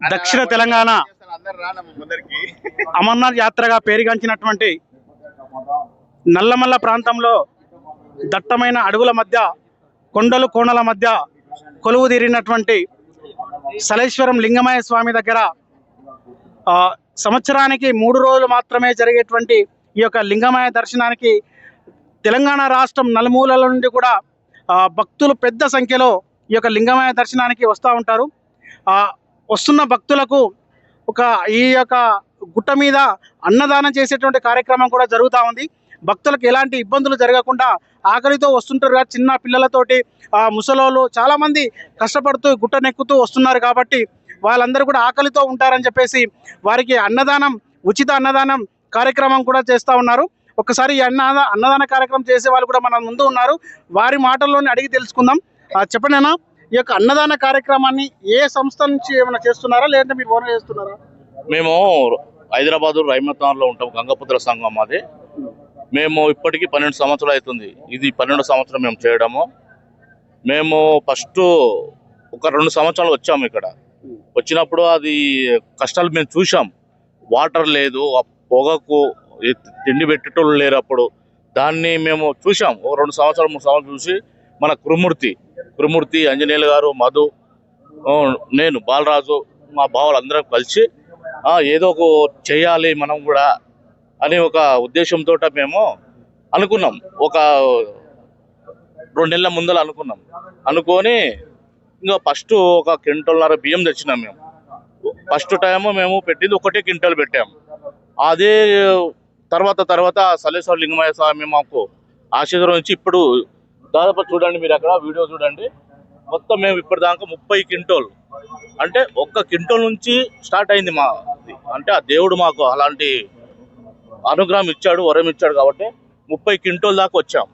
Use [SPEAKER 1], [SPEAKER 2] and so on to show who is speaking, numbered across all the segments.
[SPEAKER 1] దక్షిణ తెలంగాణ అమర్నాథ్ యాత్రగా పేరుగాంచినటువంటి నల్లమల్ల ప్రాంతంలో దట్టమైన అడవుల మధ్య కొండలు కోణల మధ్య కొలువు తీరినటువంటి సలేశ్వరం లింగమయ్య స్వామి దగ్గర ఆ, సంవత్సరానికి మూడు రోజులు మాత్రమే జరిగేటువంటి ఈ యొక్క లింగమయ్య దర్శనానికి తెలంగాణ రాష్ట్రం నలుమూలల నుండి కూడా ఆ, భక్తులు పెద్ద సంఖ్యలో ఈ యొక్క లింగమయ్య దర్శనానికి వస్తూ ఉంటారు. ఆ, వస్తున్న భక్తులకు ఒక ఈ యొక్క గుట్ట మీద అన్నదానం చేసేటువంటి కార్యక్రమం కూడా జరుగుతూ ఉంది. భక్తులకు ఎలాంటి ఇబ్బందులు జరగకుండా ఆకలితో వస్తుంటారు కదా చిన్న పిల్లలతోటి ముసలోళ్ళు చాలామంది కష్టపడుతూ గుట్టనెక్కుతూ వస్తున్నారు కాబట్టి వాళ్ళందరూ కూడా ఆకలితో ఉంటారని చెప్పేసి వారికి అన్నదానం ఉచిత అన్నదానం కార్యక్రమం కూడా చేస్తూ ఉన్నారు. ఒకసారి అన్న అన్నదాన కార్యక్రమం చేసే వాళ్ళు కూడా మన ముందు ఉన్నారు. వారి మాటల్లోనే అడిగి తెలుసుకుందాం. చెప్పండి అన్నా. ఈ యొక్క అన్నదాన కార్యక్రమాన్ని ఏ సంస్థ నుంచి ఏమైనా చేస్తున్నారా? లేదంటే మీరు ఓన్ చేస్తున్నారా?
[SPEAKER 2] మేము హైదరాబాద్ రైమతాన్లో ఉంటాం గంగపుత్ర సంఘం మాది. మేము ఇప్పటికీ పన్నెండు సంవత్సరాలు అవుతుంది. ఇది పన్నెండు సంవత్సరం మేము చేయడము. మేము ఫస్ట్ ఒక రెండు సంవత్సరాలు వచ్చాము ఇక్కడ. వచ్చినప్పుడు అది కష్టాలు మేము చూసాం వాటర్ లేదు ఆ పొగకు తిండి పెట్టేటోళ్ళు లేరు అప్పుడు. దాన్ని మేము చూసాం ఒక రెండు సంవత్సరాలు మూడు సంవత్సరాలు చూసి మన కురుమూర్తి కురుమూర్తి అంజనేయులు గారు మధు నేను బాలరాజు మా బావలు అందరం కలిసి ఏదో ఒక చేయాలి మనం కూడా అనే ఒక ఉద్దేశంతో మేము అనుకున్నాం. ఒక రెండు నెలల ముందర అనుకున్నాం. అనుకొని ఇంకా ఫస్ట్ ఒక క్వింటల్న్నర బియ్యం తెచ్చినాం మేము. ఫస్ట్ టైం మేము పెట్టింది ఒకటే క్వింటల్ పెట్టాము అదే తర్వాత తర్వాత సలేశ్వర లింగమయ్య స్వామి మాకు ఆశీర్వాదం నుంచి ఇప్పుడు దాదాపు చూడండి మీరు అక్కడ వీడియో చూడండి. మొత్తం మేము ఇప్పటిదాకా ముప్పై క్వింటోల్. అంటే ఒక్క క్వింటోల్ నుంచి స్టార్ట్ అయింది మా అంటే ఆ దేవుడు మాకు అలాంటి అనుగ్రహం ఇచ్చాడు వరం ఇచ్చాడు కాబట్టి ముప్పై క్వింటోల్ దాకా వచ్చాం.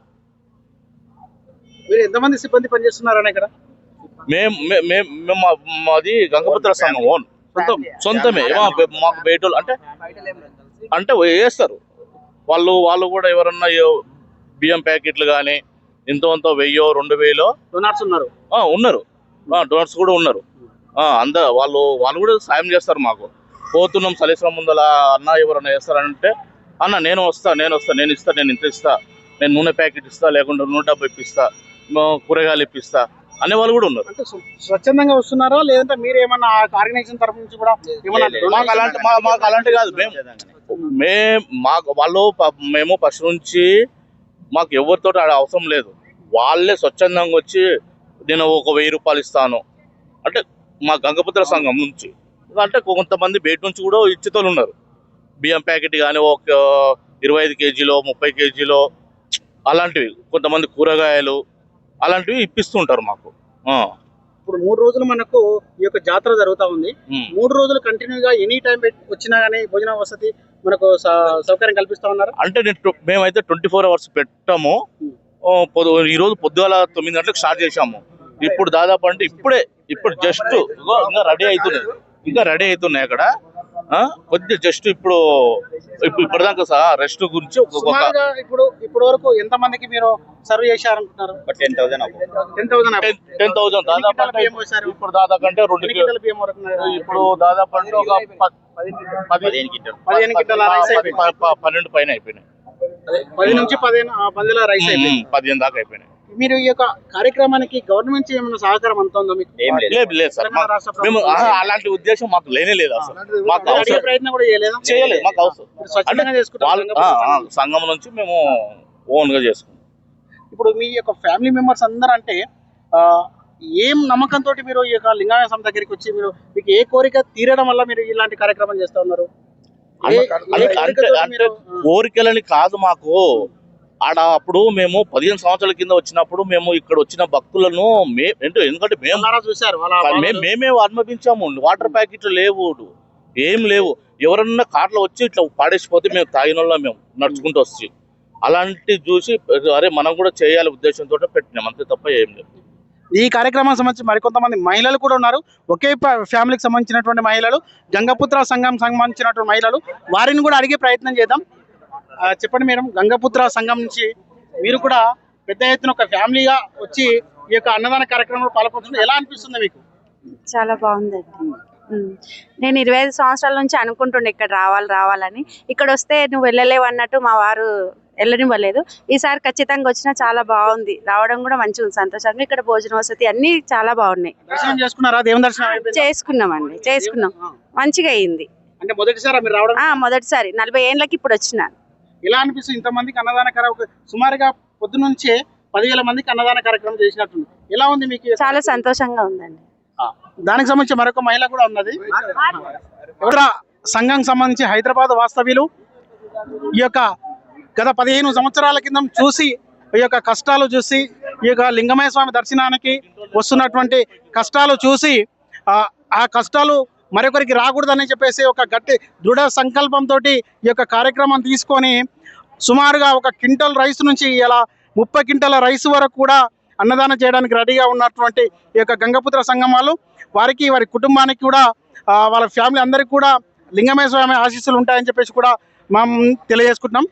[SPEAKER 1] మీరు ఎంతమంది సిబ్బంది పనిచేస్తున్నారని ఇక్కడ?
[SPEAKER 2] మేము మేము మా- మాది గంగపుత్ర సంఘం ఓన్. సొంతం సొంతమే. మాకు బయటోళ్ళు అంటే అంటే వేస్తారు. వాళ్ళు వాళ్ళు కూడా ఎవరన్నా బియ్యం ప్యాకెట్లు కానీ ఇంతో అంతో వెయ్యో రెండు వేలో?
[SPEAKER 1] డొనార్స్ ఉన్నారు.
[SPEAKER 2] ఉన్నారు. డోనర్స్ కూడా ఉన్నారు. అంద వాళ్ళు వాళ్ళు కూడా సాయం చేస్తారు మాకు. పోతున్నాం సలేశ్వరం ముందల అన్న ఎవరన్నా చేస్తారంటే అన్న నేను వస్తా నేను వస్తా నేను ఇస్తా నేను ఇంత ఇస్తా. నేను నూనె ప్యాకెట్ ఇస్తా లేకుంటే నూనె డబ్బా ఇప్పిస్తా కూరగాయలు ఇప్పిస్తా అనే వాళ్ళు కూడా ఉన్నారు.
[SPEAKER 1] అంటే స్వ- స్వచ్ఛందంగా వస్తున్నారా? లేదంటే మీరు ఏమన్నా ఆర్గనైజేషన్ తరఫు నుంచి కూడా
[SPEAKER 2] మాకు అలాంటి మా- మాకు అలాంటి కాదు. మేము మే మాకు వాళ్ళు మేము ఫస్ట్ నుంచి మాకు ఎవరితో అవసరం లేదు. వాళ్ళే స్వచ్ఛందంగా వచ్చి నేను ఒక వెయ్యి రూపాయలు ఇస్తాను. అంటే మా గంగపుత్ర సంఘం నుంచి. అంటే కొంతమంది బయట నుంచి కూడా ఇచ్చేతోళ్ళు ఉన్నారు. బియ్యం ప్యాకెట్ కానీ ఒక ఇరవై ఐదు కేజీలో ముప్పై కేజీలో అలాంటివి. కొంతమంది కూరగాయలు అలాంటివి ఇప్పిస్తుంటారు మాకు.
[SPEAKER 1] ఇప్పుడు మూడు రోజులు మనకు ఈ యొక్క జాతర జరుగుతా ఉంది. మూడు రోజులు కంటిన్యూగా ఎనీ టైం వచ్చినా గానీ భోజన వసతి మనకు స- సౌకర్యం కల్పిస్తా ఉన్నారు.
[SPEAKER 2] అంటే మేమైతే ట్వంటీ ఫోర్ అవర్స్ పెట్టాము. ఈ రోజు పొద్దుగాల తొమ్మిది గంటలకు స్టార్ట్ చేశాము. ఇప్పుడు దాదాపు అంటే ఇప్పుడే ఇప్పుడు జస్ట్ ఇంకా రెడీ అవుతున్నాయి ఇంకా రెడీ అవుతున్నాయి అక్కడ. కొద్దిగా జస్ట్ ఇప్పుడు ఇప్పుడు ఇప్పటిదాకా సహా రెస్ట్ గురించి
[SPEAKER 1] ఇప్పుడు ఇప్పుడు వరకు ఎంత మందికి మీరు serve చేశారనుకుంటున్నారు?
[SPEAKER 3] Ten thousand
[SPEAKER 1] ten thousand
[SPEAKER 2] ten ten thousand దాదాపు? ఇప్పుడు దాదాపు అంటే రెండు? ఇప్పుడు దాదాపు అంటే ఒక
[SPEAKER 3] పదిహేను కింటాలు
[SPEAKER 1] పదిహేను కింటాల
[SPEAKER 2] పన్నెండు పైన అయిపోయినాయి.
[SPEAKER 1] పది నుంచి పదిహేను రైస్ అయిపోయింది.
[SPEAKER 2] పదిహేను దాకా అయిపోయినాయి.
[SPEAKER 1] మీరు ఈ యొక్క కార్యక్రమానికి గవర్నమెంట్ ఏమైనా సహకారం అంత ఉందో మీకు?
[SPEAKER 3] లేదు.
[SPEAKER 2] లేదు సార్. మేము అలాంటి ఉద్దేశం మాకు లేనే లేదు అసలు. మాకు
[SPEAKER 1] మీరు అడిగే
[SPEAKER 2] అవసరం.
[SPEAKER 1] ప్రయత్నం కూడా చేయలేదా?
[SPEAKER 2] మాకు అవసరం.
[SPEAKER 1] సంఘం.
[SPEAKER 2] నుంచి? మేము ఓన్గా చేసుకుంటాం.
[SPEAKER 1] ఇప్పుడు మీ యొక్క ఫ్యామిలీ మెంబర్స్ అందరూ అంటే ఏం నమ్మకంతో మీరు ఈ యొక్క లింగాయ స్వామి దగ్గరికి వచ్చి మీరు మీకు ఏ కోరిక తీరడం వల్ల మీరు ఇలాంటి కార్యక్రమం చేస్తా ఉన్నారు?
[SPEAKER 2] కోరికలని కాదు మాకు. ఆడ అప్పుడు మేము పదిహేను సంవత్సరాల కింద వచ్చినప్పుడు మేము ఇక్కడ వచ్చిన భక్తులను మే ఏంటో ఎందుకంటే మేము
[SPEAKER 1] వాళ్ళ
[SPEAKER 2] మేము అనుమతించాము వాటర్ ప్యాకెట్లు లేవు. ఏం లేవు. ఎవరన్నా కార్లో వచ్చి ఇట్లా పాడేసిపోతే మేము తాగిన వాళ్ళం మేము నడుచుకుంటూ వచ్చి. అలాంటి చూసి అరే మనం కూడా చేయాలి ఉద్దేశంతో పెట్టినాం. అంతే తప్ప ఏం లేదు.
[SPEAKER 1] ఈ కార్యక్రమం సంబంధించి మరికొంతమంది మహిళలు కూడా ఉన్నారు. ఒకే ప- ఫ్యామిలీకి సంబంధించినటువంటి మహిళలు గంగపుత్ర సంఘం సంబంధించినటువంటి మహిళలు వారిని కూడా అడిగే ప్రయత్నం చేద్దాం. చెప్పండి మేడం. గంగపుత్ర సంఘం నుంచి మీరు కూడా పెద్ద ఎత్తున ఒక ఫ్యామిలీగా వచ్చి ఈ యొక్క అన్నదాన కార్యక్రమంలో పాల్గొంటున్నారు ఎలా అనిపిస్తుంది మీకు?
[SPEAKER 4] చాలా బాగుందండి.
[SPEAKER 3] ఉమ్. నేను ఇరవై ఐదు సంవత్సరాల నుంచి అనుకుంటుండే ఇక్కడ రావాలి రావాలని. ఇక్కడ వస్తే నువ్వు వెళ్ళలేవు అన్నట్టు మా వారు వెళ్ళనివ్వలేదు. ఈసారి ఖచ్చితంగా వచ్చినా చాలా బాగుంది. రావడం కూడా మంచిగా ఉంది. సంతోషంగా ఇక్కడ భోజన వసతి అన్ని చాలా బాగున్నాయి.
[SPEAKER 1] దర్శనం చేసుకున్నారా? దేవుని దర్శనం అయిపోయిందా?
[SPEAKER 3] చేసుకున్నామండి. చేసుకున్నాం. మంచిగా అయింది.
[SPEAKER 1] మొదటిసారి.
[SPEAKER 3] నలభై ఏళ్ళకి ఇప్పుడు వచ్చిన.
[SPEAKER 1] ఎలా అనిపిస్తుంది? ఇంతమందికి అన్నదాన కార్యక్రమం సుమారుగా పొద్దు నుంచే పదివేల మందికి అన్నదాన కార్యక్రమం చేసినట్టుంది. ఎలా ఉంది మీకు?
[SPEAKER 3] చాలా సంతోషంగా ఉందండి.
[SPEAKER 1] దానికి సంబంధించి మరొక మహిళ కూడా ఉన్నది. ఎవర సంఘం సంబంధించి హైదరాబాద్ వాస్తవ్యులు. ఈ యొక్క గత పదిహేను సంవత్సరాల కింద చూసి ఈ యొక్క కష్టాలు చూసి ఈ యొక్క లింగమయ్య స్వామి దర్శనానికి వస్తున్నటువంటి కష్టాలు చూసి ఆ కష్టాలు మరొకరికి రాకూడదని చెప్పేసి ఒక గట్టి దృఢ సంకల్పంతో ఈ యొక్క కార్యక్రమం తీసుకొని సుమారుగా ఒక క్వింటల్ రైస్ నుంచి ఇలా ముప్పై క్వింటల రైస్ వరకు కూడా అన్నదానం చేయడానికి రెడీగా ఉన్నటువంటి ఈ యొక్క గంగపుత్ర సంఘం వాళ్ళు వారికి వారి కుటుంబానికి కూడా వాళ్ళ ఫ్యామిలీ అందరికీ కూడా లింగమయ్య స్వామి ఆశీస్సులు ఉంటాయని చెప్పేసి కూడా మనం తెలియజేసుకుంటున్నాం.